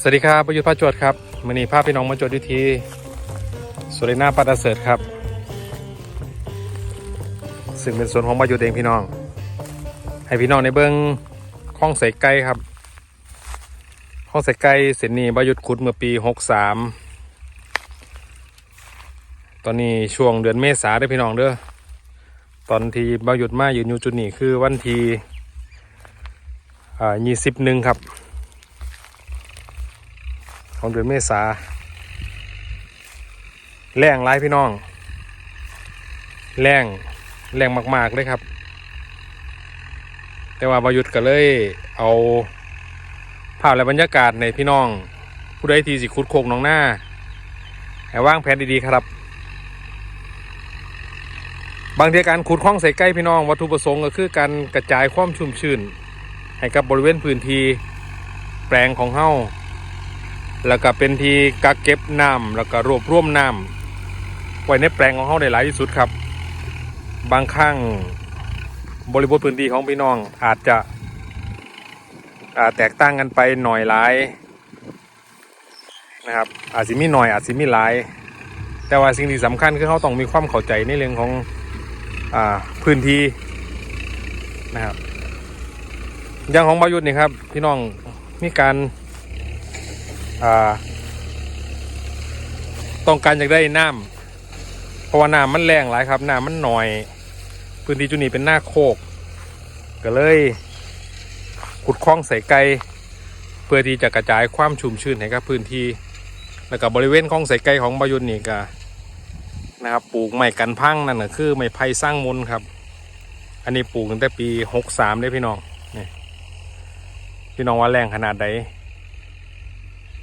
สวัสดีครับประยุทธ์พระจวดครับมือนี้ภาพพี่น้องมาจวดอยู่ที่สุรินาปัตตาเสริฐครับ ซึ่งเป็นส่วนของประยุทธ์เองพี่น้อง ให้พี่น้องในเบื้องข้องใส่ไก่ครับข้องใส่ไก่เสร็จนี้ประยุทธ์ขุดเมื่อปีหกสามตอนนี้ช่วงเดือนเมษาเด้พี่น้องเด้อตอนที่ประยุทธ์มาอยู่ยูจุดนี้คือวันที่อ่ายี่สิบหนึ่งครับ ของเดือนเมษาแรงร้ายพี่น้อง แรงแรงมากๆเลยครับ แต่ว่าประยุทธก็เลยเอาภาพและบรรยากาศในพี่น้อง ผู้ใดทีสิคุดโคกน้องหน้าให้วางแผนดีๆครับ บางทีการขุดคลองใส่ใกล้พี่น้อง วัตถุประสงค์ก็คือการกระจายความชุ่มชื้น ให้กับบริเวณพื้นที่แปลงของเฮา แล้วก็เป็นที่กักเก็บน้ำแล้วก็รวบรวมน้ำไว้ในแปลงของเขาได้หลายที่สุดครับ บางครั้งบริบทพื้นที่ของพี่น้องอาจจะอ่าแตกต่างกันไปหน่อยหลายนะครับ อาจจะมีหน่อยอาจจะมีหลาย แต่ว่าสิ่งที่สำคัญคือเขาต้องมีความเข้าใจในเรื่องของอพื้นที่นะครับอย่างของบายุทธ์นี่ครับพี่น้องมีการ ต้องการอยากได้น้ำเพราะว่าน้ำมันแรงหลายครับน้ำมันหน่อย พื้นที่จุนี้เป็นหน้าโคก ก็เลยขุดคลองใส่ไก่เพื่อที่จะกระจายความชุ่มชื้นให้กับพื้นที่ แล้วก็บริเวณคลองใส่ไก่ของบายุนนี่ก็นะครับปลูกไม้กันพังนั่นก็คือไม้ไผ่สร้างมนครับ อันนี้ปลูกตั้งแต่ปีหกสามได้พี่น้องนี่พี่น้องว่าแรงขนาดใด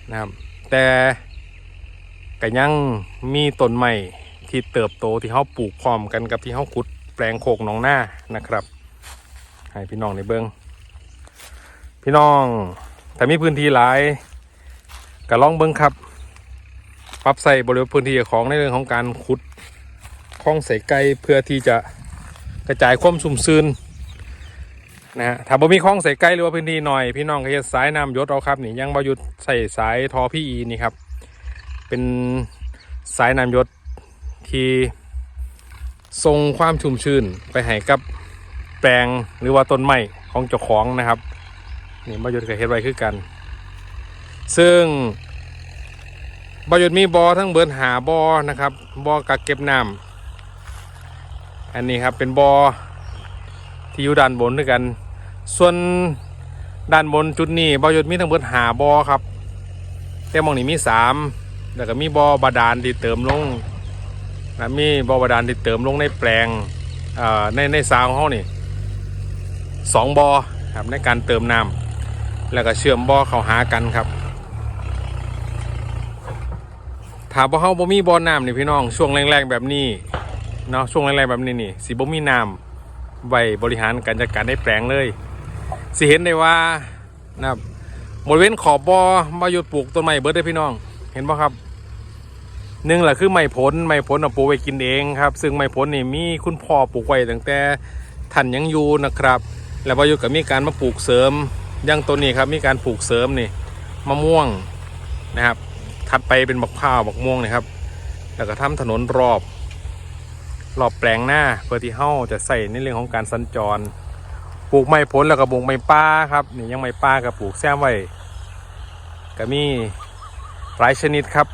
นะครับ แต่ก็ยังมีต้นใหม่ที่เติบโตที่เขาปลูกพร้อมกันกับที่เขาขุดแปลงโคกหนองหน้านะครับ ให้พี่น้องในเบิงพี่น้องถ้ามีพื้นที่หลายก็ลองเบิ้งครับปรับใส่บริเวณพื้นที่ของในเรื่องของการขุดคลองใส่ไก่เพื่อที่จะกระจายความชุ่มชื้น นะฮะถ้าบ่มีคลองใส่ใกล้หรือว่าพื้นที่หน่อย พี่น้องก็จะสายน้ำยศเอาครับนี่ยังบ่หยุดใส่สายทอพี่อีนี่ครับ เป็นสายน้ำยศที่ทรงความชุ่มชื้นไปให้กับแปลงหรือว่าต้นไม้ของเจ้าของนะครับนี่บ่หยุดกับเฮ็ดไว้คือกัน ซึ่งบ่หยุดมีบอทั้งเบิดหาบอนะครับบอกักเก็บน้ำอันนี้ครับเป็นบอที่อยู่ด้านบนด้วยกัน ส่วนด้านบนจุดนี้บ่อยศมีทั้งหมดหาบอครับ แต่มองนี้มีสามแล้วก็มีบอบาดาลที่เติมลงนะมีบอบาดาลที่เติมลงในแปลงเอ่อในในสาของเขานี่สองบอครับในการเติมน้ำแล้วก็เชื่อมบอเข้าหากันครับถ้าบ่เฮาบ่มีบ่อน้ำนี่พี่น้องช่วงแรงๆแบบนี้เนาะช่วงแรงๆแบบนี้นี่สิบ่มีน้ำไว้บริหารการจัดการได้แปลงเลย สิเห็นได้ว่านะครับบริเวณขอบบ่อมาหยุดปลูกต้นไม้เบิร์ดได้พี่น้อง เห็นป่ะครับหนึ่งแหละคือไม้ผลไม้ผลเอาปลูกไว้กินเองครับ ซึ่งไม้ผลนี่มีคุณพ่อปลูกไว้ตั้งแต่ท่านยังอยู่นะครับ แล้วประยุทธ์ก็มีการมาปลูกเสริมอยังตัวนี้ครับมีการปลูกเสริมนี่มะม่วงนะครับถัดไปเป็นบักพร้าวบักม่วงนะครับ แล้วก็ทำถนนรอบ รอบแปลงหน้าเพื่อที่เฮ้าจะใส่ในเรื่องของการสัญจร ปลูกไม้ผลแล้วก็ปลูกไม้ป้าครับนี่ยังไม้ป้ากับปลูกแซมไว้ก็มีหลายชนิดครับ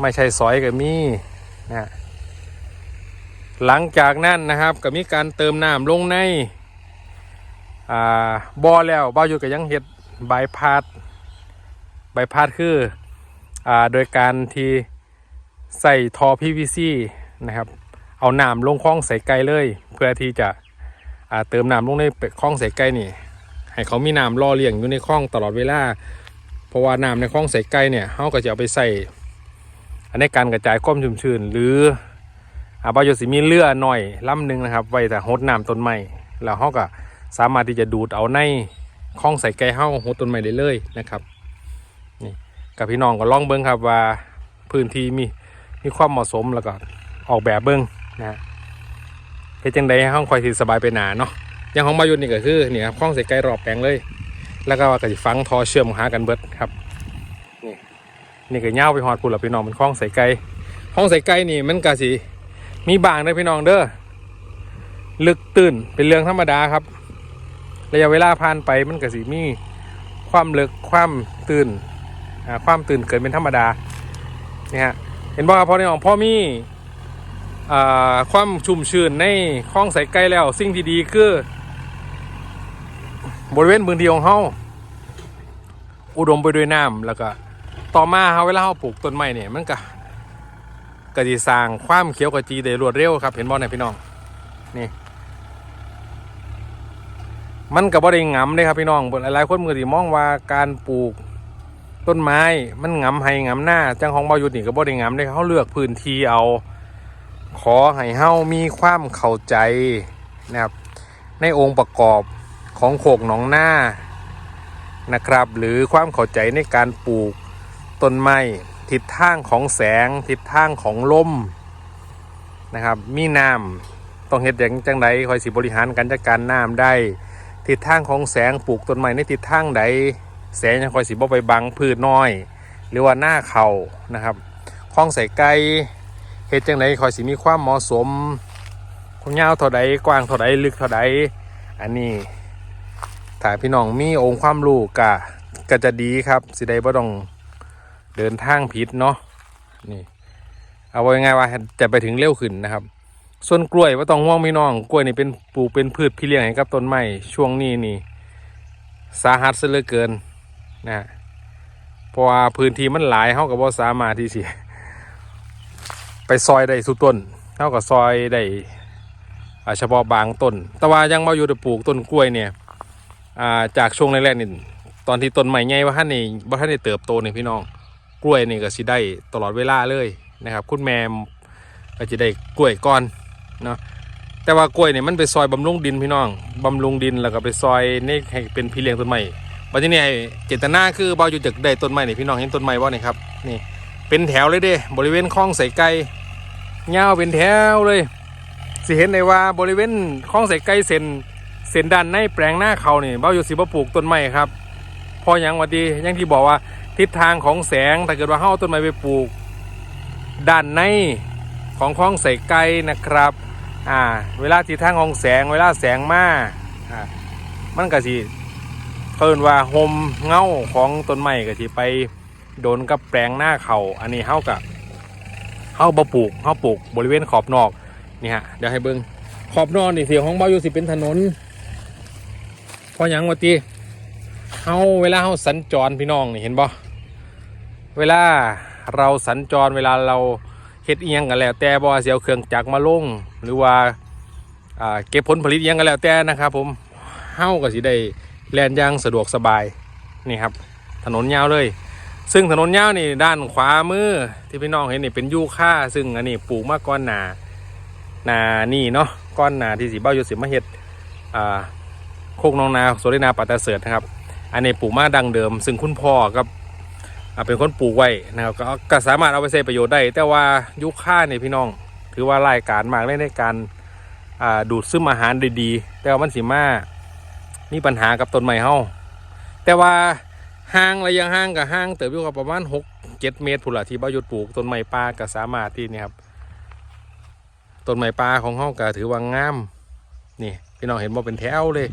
ไม่ใช่สอยก็มีนะหลังจากนั้นนะครับก็มีการเติมน้ำลงในอ่าบ่อแล้วบ่าอยู่ก็ยังเฮ็ดใบพาดใบพาดคืออ่าโดยการที่ใส่ทอ PVC นะครับ เอาน้ำลงคลองใส่ไก่เลย เพื่อที่จะ เติมน้ำลงในคลองใส่ไก่นี่ ให้เขามีน้ำล่อเลี้ยงอยู่ในคลองตลอดเวลา เพราะว่าน้ำในคลองใส่ไก่เนี่ยเขาก็จะเอาไปใส่ในการกระจายความชุ่มชื้นหรืออาบายสิมีเรือหน่อยลำหนึ่งนะครับ ไว้แต่หดน้ำต้นไม้แล้วเขาก็สามารถที่จะดูดเอาในคลองใส่ไก่เขาหดต้นไม้ได้เลยนะครับนี่กับพี่น้องก็ลองเบิ้งครับว่าพื้นที่มีมีความเหมาะสมแล้วก็ออกแบบเบิ้งนะ ฮ็ดจังใดให้ห้องคอยสิสบายไปหนาเนาะอย่างของบายุนนี่ก็คือนี่ครับคล้องใส่ไก่รอบแปลงเลย แล้วก็ว่าก็สิฟังทอเชื่อมหากันเบิดครับนี่นี่ก็เง่าไปหอดพุ่นละพี่น้องเป็นคลองใส่ไก่คลองใส่ไก่นี่มันก็สิมีบางเด้อพี่น้องเด้อลึกตื้นเป็นเรื่องธรรมดาครับ ระยะเวลาผ่านไปมันก็สิมีความลึกความตื่นความตื่นเกินเป็นธรรมดานี่ฮะเห็นบ่ครับพ่อในี่ของพ่อมี่ ความชุ่มชื้นในคลองใส่ไก่แล้ว สิ่งที่ดีคือ บริเวณพื้นที่ของเฮาอุดมไปด้วยน้ำแล้วก็ ต่อมาเฮาเวลาเฮาปลูกต้นไม้เนี่ยมันก็ก็สิสร้างความเขียวขจีได้รวดเร็วครับ เห็นบ่เนี่ยพี่น้องนี่มันก็บ่ได้งำเลยครับพี่น้องหลายๆคนมือที่มองว่าการปลูกต้นไม้มันงำให้งำหน้าจังของบายุทธนี่ก็บ่ได้งำเลยเขาเลือกพื้นที่เอา ขอให้เฮามีความเข้าใจนะครับ ในองค์ประกอบของโขกหนองหน้านะครับ หรือความเข้าใจในการปลูกต้นไม้ทิศทางของแสง ทิศทางของลมนะครับ มีน้ำต้องเฮ็ดอย่างจังใดคอยสิบริหารการจัดการน้ำได้ ทิศทางของแสงปลูกต้นไม้ในทิศทางใดแสงยังคอยสิบ่ไปบังพืชน้อย หรือว่าหน้าเขานะครับคลองใส่ไก่ เฮ็ดจังไดคอยสิมีความเหมาะสมความยาวเท่าใดกว้างเท่าใดลึกเท่าใดอันนี้ถ้าพี่น้องมีองค์ความรู้ก็ก็จะดีครับ สิได้บ่ต้องเดินทางผิดเนาะนี่ เอาไว้ง่ายว่าจะไปถึงเร็วขึ้นนะครับ ส่วนกล้วยว่าต้องห่วงพี่น้อง กล้วยนี่เป็นปลูกเป็นพืชพี่เลี้ยงให้กับต้นไม้ช่วงนี้นี่ สาหัสซะเหลือเกินนะฮะเพราะว่าพื้นที่มันหลายเฮากับว่าสามารถที่สิ ไปซอยได้สุดต้นเท่ากับซอยได้อ่าเฉพาะบางต้น แต่ว่ายังมาอยู่ได้ปลูกต้นกล้วยเนี่ยาจากช่วงแรกๆนี่ตอนที่ต้นใหม่ใหญ่ว่าท่านนี่ว่าท่านได้เติบโตนี่พี่น้องกล้วยนี่ก็สิได้ตลอดเวลาเลยนะครับ คุณแม่ก็จะได้กล้วยก่อนเนาะแต่ว่ากล้วยเนี่ยมันไปซอยบำรุงดินพี่น้องบำรุงดินแล้วก็ไปซอยนี่ให้เป็นพี่เลี้ยงต้นไม้บัดนี้เนี่ยเจตนาคือเบาอยู่จากได้ต้นไม้นี่พี่น้องเห็นต้นไม้บ่นี่ครับนี่ เป็นแถวเลยเด้บริเวณคลองใส่ไก่ยาวเป็นแถวเลยสิเห็นได้ว่าบริเวณคลองใส่ไก่เส้นเส้นด้านในแปลงหน้าเขานี่เบ้าอยู่สิบ่ปลูกต้นไม้ครับพออย่างวันดีอย่างที่บอกว่าทิศทางของแสงถ้าเกิดว่าเฮาเอาต้นไม้ไปปลูก ด้านในของคลองใส่ไก่นะครับอ่าเวลาทิศทางของแสงเวลาแสงมาอ่ามันก็สิเพิ่นว่าโฮมเงาของต้นไม้ก็สิไป โดนกับแปลงหน้าเขาอันนี้เฮากับเฮาบ่ปลูกเฮาปลูกบริเวณขอบนอกนี่ฮะเดี๋ยวให้เบิ่งขอบนอกนี่เสียของเบาอยู่สิเป็นถนนพราะหยังวะตีเฮาเวลาเฮาสัญจรพี่น้องนี่เห็นบ่เวลาเราสัญจรเวลาเราเฮ็ดเอียงกันแล้ว แต่บ่ว่าสิเอาเครื่องจักรมาลงหรือว่าเก็บผลผลิตอิหยังก็แล้วแต่นะครับ ผมเฮ้าก็สิได้แล่นยางสะดวกสบายนี่ครับ ถนนยาวเลย ซึ่งถนนยาวนี่ด้านขวามือที่พี่น้องเห็นนี่เป็นยูค่าซึ่งอันนี้ปลูกมาก้อนหนาหนานี่เนาะก้อนหนาที่สีเบ้าอยู่สิมาเฮ็ดอ่าโคกน้องนาโซลินาปัตตาเสิร์ตนะครับ อันนี้ปลูกมาดังเดิม ซึ่งคุณพ่อกับอ่าเป็นคนปลูกไว้นะครับก็ก็สามารถเอาไปใช้ประโยชน์ได้ แต่ว่ายุค่าเนี่ยพี่น้อง ถือว่ารายการมากในการาดูดซึมอาหารด้ดีแต่ว่ามันสิมามีปัญหากับต้นไม้เฮาแต่ว่า ห่างระยะห่างกับห่างเติบอยู่กับประมาณหกเจ็ดเมตรพุ่นละที่บ้ายุดปลูกต้นไม้ป่าก็สามารถที่นี่ครับต้นไม้ป่าของเฮาก็ถือว่างามนี่พี่น้องเห็นว่าเป็นแถวเลย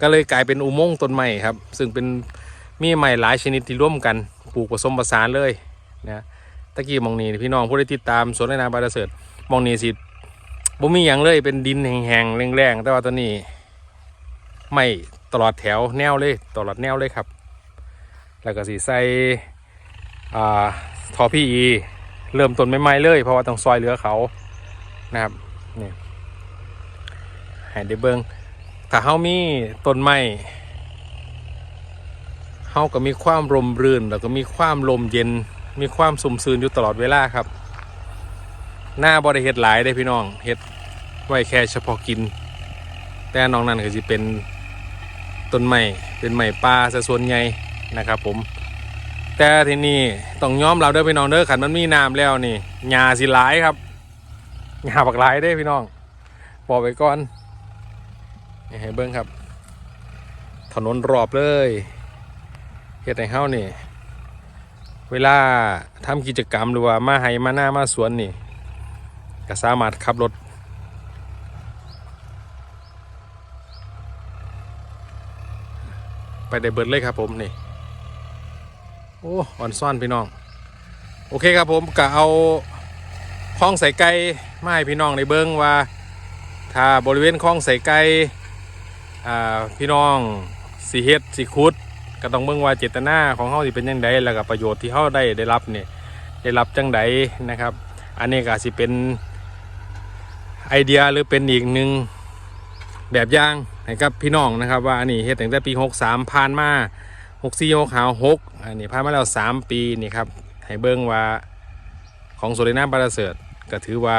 ก็เลยกลายเป็นอุโมงค์ต้นไม้ครับ ซึ่งเป็นมีไม้หลายชนิดที่ร่วมกันปลูกผสมผสานเลยนะตะกี้มองนี้พี่น้องผู้ได้ติดตามสวนในนาบาดาเสิร์ตมองนี้สิบ่มีอย่างเลยเป็นดินแห้งๆแรงๆแต่ว่าตอนนี้ไม่ตลอดแถวแนวเลยตลอดแนวเลยครับ แล้วก็สีใส่ทอพี่อีเริ่มต้นใหม่ๆเลย เพราะว่าต้องซอยเหลือเขานะครับนี่ให้ได้เบิงถ้าเฮามีต้นไม้เฮาก็มีความร่มรื่น แล้วก็มีความลมเย็นมีความสุ่มซืนอยู่ตลอดเวลาครับ หน้าบริเฮ็ดหลายได้พี่น้องเฮ็ดไว้แค่เฉพาะกิน แต่น้องนั่นก็สิเป็นต้นไม้เป็นไม้ป่าซะส่วนใหญ่ นะครับผม แต่ทีนี้ต้องยอมเราเด้อพี่น้องเด้อขันมันมีน้ำแล้วนี่หญ้าสิหลายครับหญ้าบักหลายเด้พี่น้องบอกไปก่อนนี่ให้เบิ้งครับ ถนนรอบเลยเฮ็ดให้เฮานี่ เวลาทำกิจกรรมหรือว่ามาให้มาหน้ามาสวนนี่ก็สามารถขับรถไปได้เบิดเลยครับผมนี่ โอ้อ่อนซ่อนพี่น้อง โอเคครับผมก็เอาคลองใส่ไก่มาให้พี่น้องในเบิ้งว่า ถ้าบริเวณคลองใส่ไก่พี่น้องสีเฮ็ดสีคุด ก็ต้องเบิ่งว่าเจตนาของเฮาสิเป็นจังไดแล้วก็ประโยชน์ที่เฮาได้ได้รับเนี่ยได้รับจังไดนะครับ อันนี้ก็สิเป็นไอเดียหรือเป็นอีกหนึ่งแบบอย่างให้กับพี่น้องนะครับ ว่าอันนี้เฮ็ดตั้งแต่ปี 63ผ่านมา 64 65 6อันนี้ผ่านมาแล้ว3ปีนี่ครับให้เบิ่งว่าของโซเลนาบาราเซิร์ตก็ถือว่า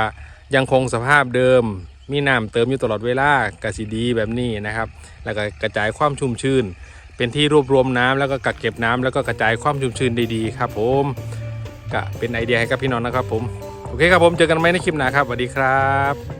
ยังคงสภาพเดิม มีน้ำเติมอยู่ตลอดเวลากสิดีแบบนี้นะครับ แล้วก็กระจายความชุ่มชื้น เป็นที่รวบรวมน้ำแล้วก็กักเก็บน้ำแล้วก็กระจายความชุ่มชื้นดีๆครับผมก็เป็นไอเดียให้กับพี่น้องนะครับผม โอเคครับผมเจอกันไหมในคลิปหน้าครับสวัสดีครับ